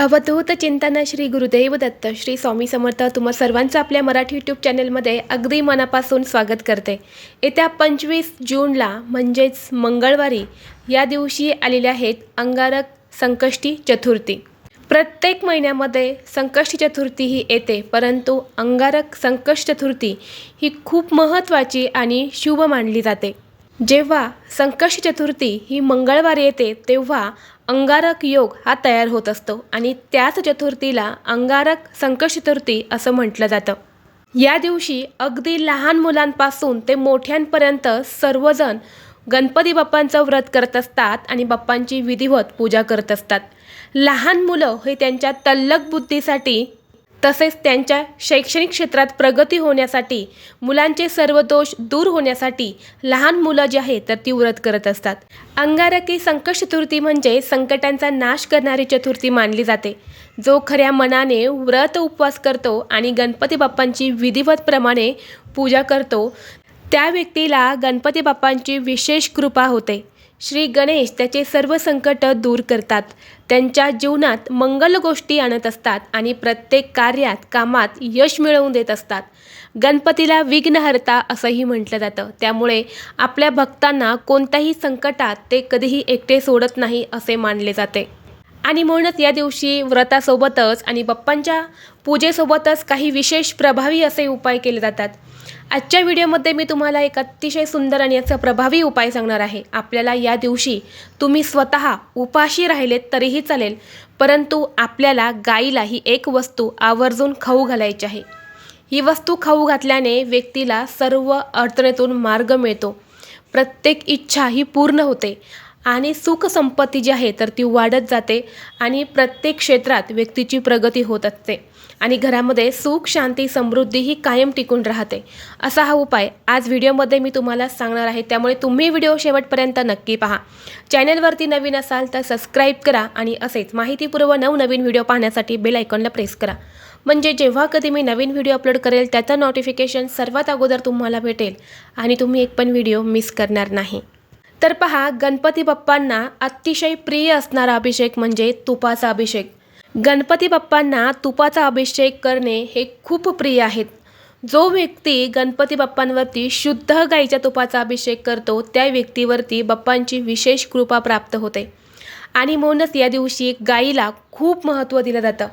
अवधूत चिंतन श्री गुरुदेव दत्त श्री स्वामी समर्थ तुम्हा सर्वांचं आपल्या मराठी यूट्यूब चॅनलमध्ये अगदी मनापासून स्वागत करते. येत्या पंचवीस जूनला म्हणजेच मंगळवारी या दिवशी आलेल्या आहेत अंगारक संकष्टी चतुर्थी. प्रत्येक महिन्यामध्ये संकष्टी चतुर्थी ही येते परंतु अंगारक संकष्ट चतुर्थी ही खूप महत्त्वाची आणि शुभ मानली जाते. जेव्हा संकष्ट चतुर्थी ही मंगळवारी येते तेव्हा अंगारक योग हा तयार होत असतो आणि त्याच चतुर्थीला अंगारक संकष्ट चतुर्थी असं म्हटलं जातं. या दिवशी अगदी लहान मुलांपासून ते मोठ्यांपर्यंत सर्वजण गणपती बाप्पांचं व्रत करत असतात आणि बाप्पांची विधिवत पूजा करत असतात. लहान मुलं हे त्यांच्या तल्लक बुद्धीसाठी तसेच त्यांच्या शैक्षणिक क्षेत्रात प्रगती होण्यासाठी मुलांचे सर्व दोष दूर होण्यासाठी लहान मुलं जी आहेत तर ती व्रत करत असतात. अंगारकी संकट चतुर्थी म्हणजे संकटांचा नाश करणारी चतुर्थी मानली जाते. जो खऱ्या मनाने व्रत उपवास करतो आणि गणपती बाप्पांची विधिवतप्रमाणे पूजा करतो त्या व्यक्तीला गणपती बाप्पांची विशेष कृपा होते. श्री गणेश त्याचे सर्व संकट दूर करतात. त्यांच्या जीवनात मंगल गोष्टी आणत असतात आणि प्रत्येक कार्यात कामात यश मिळवून देत असतात. गणपतीला विघ्नहर्ता असंही म्हटलं जातं. त्यामुळे आपल्या भक्तांना कोणत्याही संकटात ते कधीही एकटे सोडत नाही असे मानले जाते. आणि म्हणूनच या दिवशी व्रतासोबतच आणि बाप्पांच्या पूजेसोबतच काही विशेष प्रभावी असे उपाय केले जातात. आजच्या व्हिडिओमध्ये मी तुम्हाला एक अतिशय सुंदर आणि याचा प्रभावी उपाय सांगणार आहे. आपल्याला या दिवशी तुम्ही स्वतः उपाशी राहिलेत तरीही चालेल परंतु आपल्याला गाईला ही एक वस्तू आवर्जून खाऊ घालायची आहे. ही वस्तू खाऊ घातल्याने व्यक्तीला सर्व अडचणीतून मार्ग मिळतो. प्रत्येक इच्छा ही पूर्ण होते. आणि सुखसंपत्ती जी आहे तर ती वाढत जाते आणि प्रत्येक क्षेत्रात व्यक्तीची प्रगती होत असते. आणि घरामध्ये सुख शांती समृद्धी ही कायम टिकून राहते. असा हा उपाय आज व्हिडिओमध्ये मी तुम्हाला सांगणार आहे. त्यामुळे तुम्ही व्हिडिओ शेवटपर्यंत नक्की पहा. चॅनलवरती नवीन असाल तर सबस्क्राईब करा आणि असेच माहितीपूर्व नवनवीन व्हिडिओ पाहण्यासाठी बेल आयकॉनला प्रेस करा. म्हणजे जेव्हा कधी मी नवीन व्हिडिओ अपलोड करेल त्याचं नोटिफिकेशन सर्वात अगोदर तुम्हाला भेटेल आणि तुम्ही एक पण व्हिडिओ मिस करणार नाही. तर पहा गणपती बाप्पांना अतिशय प्रिय असणारा अभिषेक म्हणजे तुपाचा अभिषेक. गणपती बाप्पांना तुपाचा अभिषेक करणे हे खूप प्रिय आहेत. जो व्यक्ती गणपती बाप्पांवरती शुद्ध गाईच्या तुपाचा अभिषेक करतो त्या व्यक्तीवरती बाप्पांची विशेष कृपा प्राप्त होते. आणि म्हणूनच या दिवशी गाईला खूप महत्त्व दिलं जातं.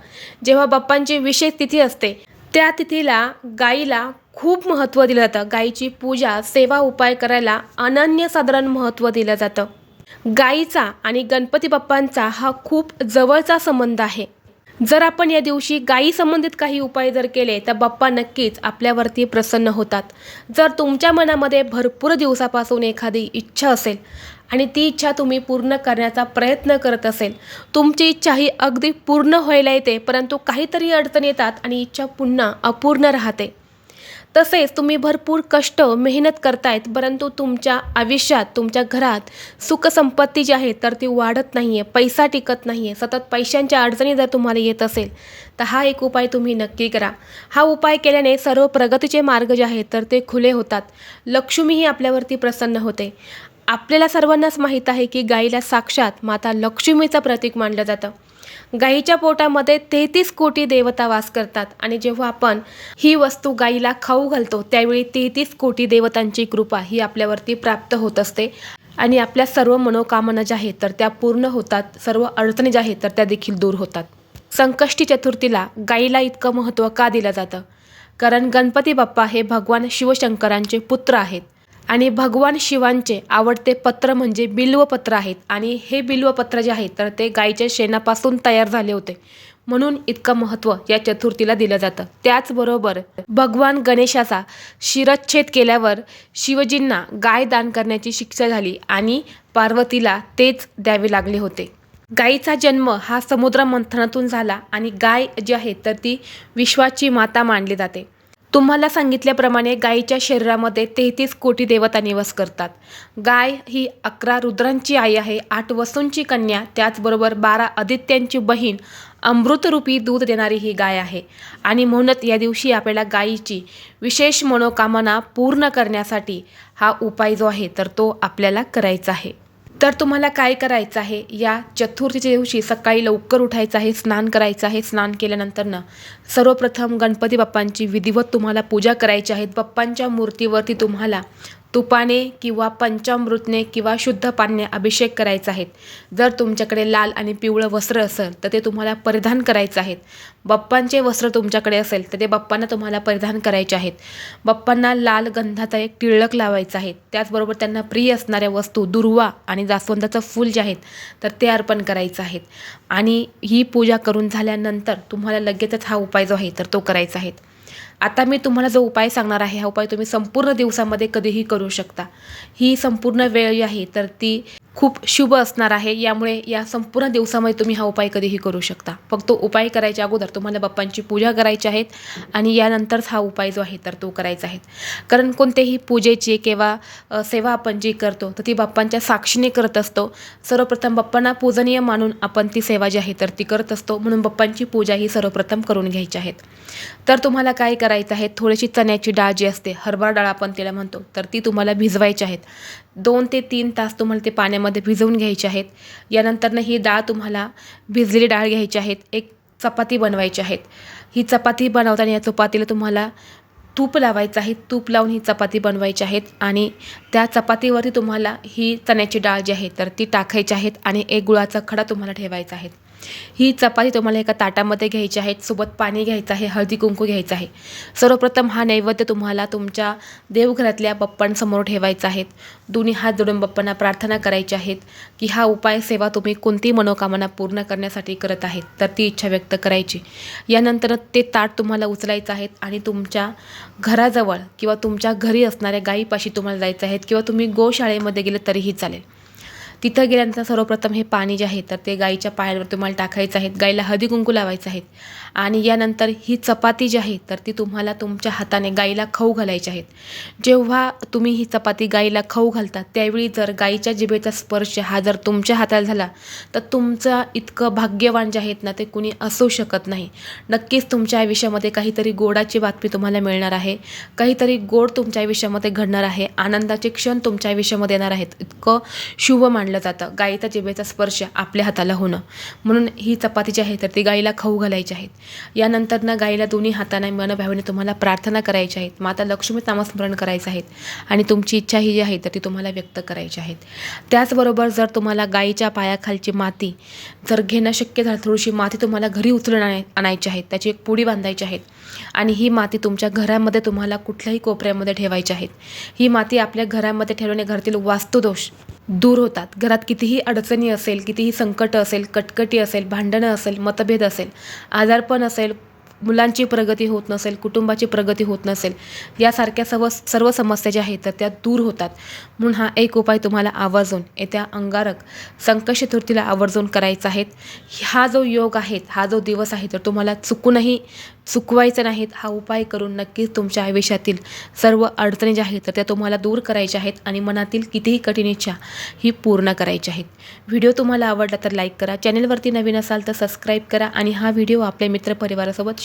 जेव्हा बाप्पांची विशेष तिथी असते त्या तिथीला गाईला खूप महत्त्व दिलं जातं. गाईची पूजा सेवा उपाय करायला अनन्यसाधारण महत्त्व दिलं जातं. गाईचा आणि गणपती बाप्पांचा हा खूप जवळचा संबंध आहे. जर आपण या दिवशी गायी संबंधित काही उपाय जर केले तर बाप्पा नक्कीच आपल्यावरती प्रसन्न होतात. जर तुमच्या मनामध्ये भरपूर दिवसापासून एखादी इच्छा असेल आणि ती इच्छा तुम्ही पूर्ण करण्याचा प्रयत्न करत असेल तुमची इच्छा ही अगदी पूर्ण व्हायला येते परंतु काहीतरी अडचण येतात आणि इच्छा पुन्हा अपूर्ण राहते. तसेच तुम्ही भरपूर कष्ट मेहनत करतायत परंतु तुमच्या आयुष्यात तुमच्या घरात सुखसंपत्ती जी आहे तर ती वाढत नाही आहे पैसा टिकत नाही आहे सतत पैशांच्या अडचणी जर तुम्हाला येत असेल तर हा एक उपाय तुम्ही नक्की करा. हा उपाय केल्याने सर्व प्रगतीचे मार्ग जे आहेत तर ते खुले होतात. लक्ष्मीही आपल्यावरती प्रसन्न होते. आपल्याला सर्वांनाच माहीत आहे की गाईला साक्षात माता लक्ष्मीचं प्रतीक मानलं जातं. गाईच्या पोटामध्ये तेहतीस कोटी देवता वास करतात आणि जेव्हा आपण ही वस्तू गाईला खाऊ घालतो त्यावेळी तेहतीस कोटी देवतांची कृपा ही आपल्यावरती प्राप्त होत असते. आणि आपल्या सर्व मनोकामना ज्या आहेत तर त्या पूर्ण होतात. सर्व अडचणी ज्या आहेत तर त्या देखील दूर होतात. संकष्टी चतुर्थीला गाईला इतकं महत्त्व का दिलं जातं? कारण गणपती बाप्पा हे भगवान शिवशंकरांचे पुत्र आहेत. आणि भगवान शिवांचे आवडते पत्र म्हणजे बिल्वपत्र आहेत. आणि हे बिल्वपत्र जे आहे तर ते गायीच्या शेणापासून तयार झाले होते. म्हणून इतकं महत्त्व या चतुर्थीला दिलं जातं. त्याचबरोबर भगवान गणेशाचा शिरच्छेद केल्यावर शिवजींना गाय दान करण्याची शिक्षा झाली आणि पार्वतीला तेच द्यावे लागले होते. गायीचा जन्म हा समुद्र मंथनातून झाला आणि गाय जी आहे तर ती विश्वाची माता मानली जाते. तुम्हाला सांगितल्याप्रमाणे गायीच्या शरीरामध्ये तेहतीस कोटी देवता निवास करतात. गाय ही अकरा रुद्रांची आई आहे आठ वसूंची कन्या त्याचबरोबर बारा आदित्यांची बहीण अमृतरूपी दूध देणारी ही गाय आहे. आणि म्हणूनच या दिवशी आपल्याला गायीची विशेष मनोकामना पूर्ण करण्यासाठी हा उपाय जो आहे तर तो आपल्याला करायचा आहे. तर तुम्हाला काय करायचं आहे? या चतुर्थीच्या दिवशी सकाळी लवकर उठायचं आहे स्नान करायचं आहे. स्नान केल्यानंतर ना सर्वप्रथम गणपती बाप्पांची विधिवत तुम्हाला पूजा करायची आहेत बाप्पांच्या मूर्तीवरती तुम्हाला तुपाने किंवा पंचामृतने किंवा शुद्ध पाण्याने अभिषेक करायचा आहेत. जर तुमच्याकडे लाल आणि पिवळं वस्त्र असेल तर ते तुम्हाला परिधान करायचं आहेत. बाप्पांचे वस्त्र तुमच्याकडे असेल तर ते बाप्पांना तुम्हाला परिधान करायचे आहेत. बाप्पांना लाल गंधाचा एक टिळक लावायचा आहे. त्याचबरोबर त्यांना प्रिय असणाऱ्या वस्तू दुर्वा आणि जास्वंदाचं फूल जे आहेत तर ते अर्पण करायचं आहेत. आणि ही पूजा करून झाल्यानंतर तुम्हाला लगेचच हा उपाय जो आहे तर तो करायचा आहे. आता मी तुम्हाला जो उपाय सांगणार आहे हा उपाय तुम्ही संपूर्ण दिवसामध्ये कधीही करू शकता. ही संपूर्ण वेळ जी आहे तर ती खूप शुभ असणार आहे. यामुळे या संपूर्ण दिवसामध्ये तुम्ही हा उपाय कधीही करू शकता. फक्त उपाय करायच्या अगोदर तुम्हाला बाप्पांची पूजा करायची आहेत आणि यानंतरच हा उपाय जो आहे तर तो करायचा आहे. कारण कोणतेही पूजेची किंवा सेवा आपण जी करतो तर ती बाप्पांच्या साक्षीने करत असतो. सर्वप्रथम बाप्पांना पूजनीय मानून आपण ती सेवा जी आहे तर ती करत असतो. म्हणून बाप्पांची पूजा ही सर्वप्रथम करून घ्यायची आहेत तर तुम्हाला काय करायचं आहे? थोडीशी चण्याची डाळ जी असते हरभरा डाळ आपण तिला म्हणतो तर ती तुम्हाला भिजवायची आहेत दोन ते तीन तास तुम्हाला ते पाण्यामध्ये भिजवून घ्यायचे आहेत. यानंतरनं ही डाळ तुम्हाला भिजलेली डाळ घ्यायची आहेत. एक चपाती बनवायची आहेत. ही चपाती बनवताना या चपातीला तुम्हाला तूप लावायचं आहे. तूप लावून ही चपाती बनवायची आहेत आणि त्या चपातीवरती तुम्हाला ही चण्याची डाळ जी आहे तर ती टाकायची आहेत आणि एक गुळाचा खडा तुम्हाला ठेवायचा आहे. ही चपाती तुम्हाला एका ताटामध्ये घ्यायची आहे सोबत पाणी घ्यायचं आहे हळदी कुंकू घ्यायचं आहे. सर्वप्रथम हा नैवेद्य तुम्हाला तुमच्या देवघरातल्या बप्पांसमोर ठेवायचा आहे. दोन्ही हात जोडून बप्पांना प्रार्थना करायची आहेत की हा उपाय सेवा तुम्ही कोणती मनोकामना पूर्ण करण्यासाठी करत आहेत तर ती इच्छा व्यक्त करायची. यानंतर ते ताट तुम्हाला उचलायचं आहे आणि तुमच्या घराजवळ किंवा तुमच्या घरी असणाऱ्या गायीपाशी तुम्हाला जायचं आहे किंवा तुम्ही गोशाळेमध्ये गेले तरीही चालेल. तिथं गेल्यानंतर सर्वप्रथम हे पाणी जे आहे तर ते गाईच्या पायांवर तुम्हाला टाकायचं आहे. गाईला हळदी कुंकू लावायचं आहे. आणि यानंतर ही चपाती जी आहे तर ती तुम्हाला तुमच्या हाताने गाईला खाऊ घालायची आहेत जेव्हा तुम्ही ही चपाती गाईला खाऊ घालता त्यावेळी जर गाईच्या जिभेचा स्पर्श हा जर तुमच्या हाताला झाला तर तुमचं इतकं भाग्यवान जे आहेत ना ते कुणी असू शकत नाही. नक्कीच तुमच्या आयुष्यामध्ये काहीतरी गोडाची बातमी तुम्हाला मिळणार आहे. काहीतरी गोड तुमच्या आयुष्यामध्ये घडणार आहे. आनंदाचे क्षण तुमच्या आयुष्यामध्ये येणार आहेत. इतकं शुभ मानलं जातं. गाईचा जिभेचा स्पर्श आपल्या हाताला होणं. म्हणून ही चपाती जी आहे तर ती गाईला खाऊ घालायची आहेत. यानंतर ना गाईला दोन्ही हाताने मनभावेने तुम्हाला प्रार्थना करायची आहेत. माता लक्ष्मी नामस्मरण करायचं आहेत. आणि तुमची इच्छा ही जी आहे तर ती तुम्हाला व्यक्त करायची आहेत. त्याचबरोबर जर तुम्हाला गाईच्या पायाखालची माती जर घेणं शक्य झालं थोडीशी माती तुम्हाला घरी उचलून आणायची आहे त्याची एक पुडी बांधायची आहेत. आणि ही माती तुमच्या घरामध्ये तुम्हाला कुठल्याही कोपऱ्यामध्ये ठेवायची आहेत. ही माती आपल्या घरामध्ये ठेवल्याने घरातील वास्तुदोष दूर होतात. घरात कितीही अडचणी असेल कितीही संकट असेल कटकटी असेल भांडणं असेल मतभेद असेल आजारपण असेल मुलांची प्रगती होत नसेल कुटुंबाची प्रगती होत नसेल यासारख्या सर्व सर्व समस्या ज्या आहेत तर त्या दूर होतात. म्हणून हा एक उपाय तुम्हाला आवर्जून येत्या अंगारक संकट चतुर्थीला आवर्जून करायचा आहे. हा जो योग आहे हा जो दिवस आहे तर तुम्हाला चुकूनही चुकवायचं नाहीत हा उपाय करून नक्कीच तुमच्या आयुष्यातील सर्व अडचणी ज्या आहेत तर त्या तुम्हाला दूर करायच्या आहेत आणि मनातील कितीही कठीण इच्छा ही पूर्ण करायची आहेत. व्हिडिओ तुम्हाला आवडला तर लाईक करा. चॅनलवरती नवीन असाल तर सबस्क्राईब करा आणि हा व्हिडिओ आपल्या मित्रपरिवारासोबत